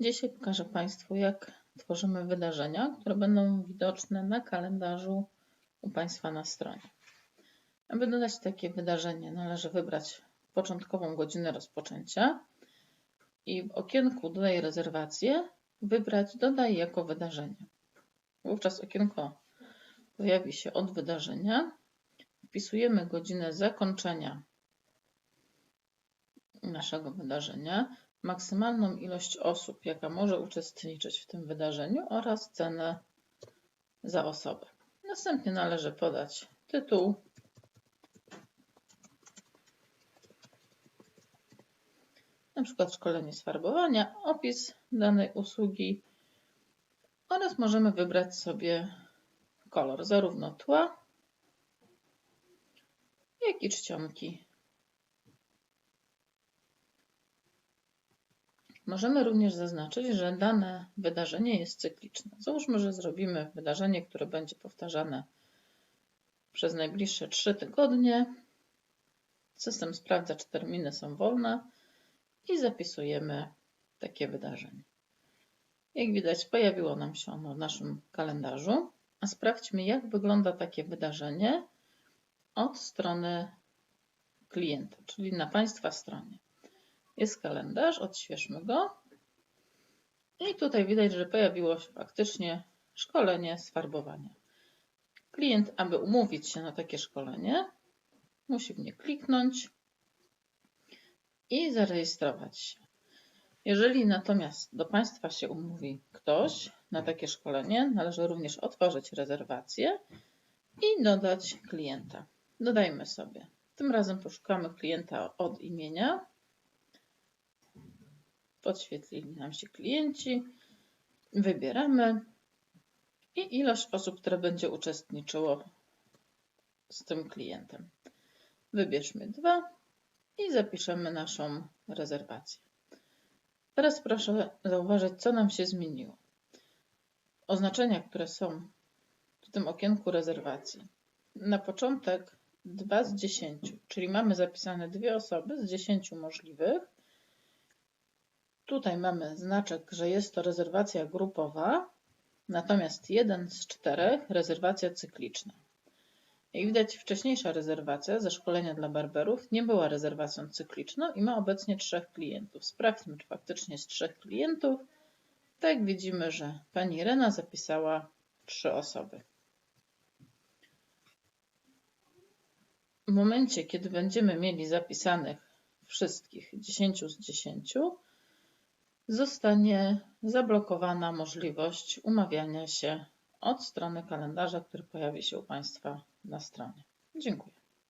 Dzisiaj pokażę Państwu, jak tworzymy wydarzenia, które będą widoczne na kalendarzu u Państwa na stronie. Aby dodać takie wydarzenie, należy wybrać początkową godzinę rozpoczęcia i w okienku Dodaj rezerwację wybrać Dodaj jako wydarzenie. Wówczas okienko pojawi się od wydarzenia. Wpisujemy godzinę zakończenia naszego wydarzenia, maksymalną ilość osób, jaka może uczestniczyć w tym wydarzeniu oraz cenę za osobę. Następnie należy podać tytuł, na przykład szkolenie z farbowania, opis danej usługi oraz możemy wybrać sobie kolor zarówno tła, jak i czcionki Możemy również zaznaczyć, że dane wydarzenie jest cykliczne. Załóżmy, że zrobimy wydarzenie, które będzie powtarzane przez najbliższe 3 tygodnie. System sprawdza, czy terminy są wolne i zapisujemy takie wydarzenie. Jak widać, pojawiło nam się ono w naszym kalendarzu. A sprawdźmy, jak wygląda takie wydarzenie od strony klienta, czyli na Państwa stronie. Jest kalendarz, odświeżmy go. I tutaj widać, że pojawiło się faktycznie szkolenie z farbowania. Klient, aby umówić się na takie szkolenie, musi w nie kliknąć i zarejestrować się. Jeżeli natomiast do Państwa się umówi ktoś na takie szkolenie, należy również otworzyć rezerwację i dodać klienta. Dodajmy sobie. Tym razem poszukamy klienta od imienia podświetlili nam się klienci, wybieramy i ilość osób, które będzie uczestniczyło z tym klientem. Wybierzmy dwa i zapiszemy naszą rezerwację. Teraz proszę zauważyć, co nam się zmieniło. Oznaczenia, które są w tym okienku rezerwacji. Na początek 2 z 10, czyli mamy zapisane dwie osoby z 10 możliwych Tutaj mamy znaczek, że jest to rezerwacja grupowa, natomiast jeden z czterech rezerwacja cykliczna. Jak widać, wcześniejsza rezerwacja ze szkolenia dla barberów nie była rezerwacją cykliczną i ma obecnie trzech klientów. Sprawdźmy, czy faktycznie jest trzech klientów. Tak widzimy, że pani Rena zapisała trzy osoby. W momencie, kiedy będziemy mieli zapisanych wszystkich 10 z 10, zostanie zablokowana możliwość umawiania się od strony kalendarza, który pojawi się u Państwa na stronie. Dziękuję.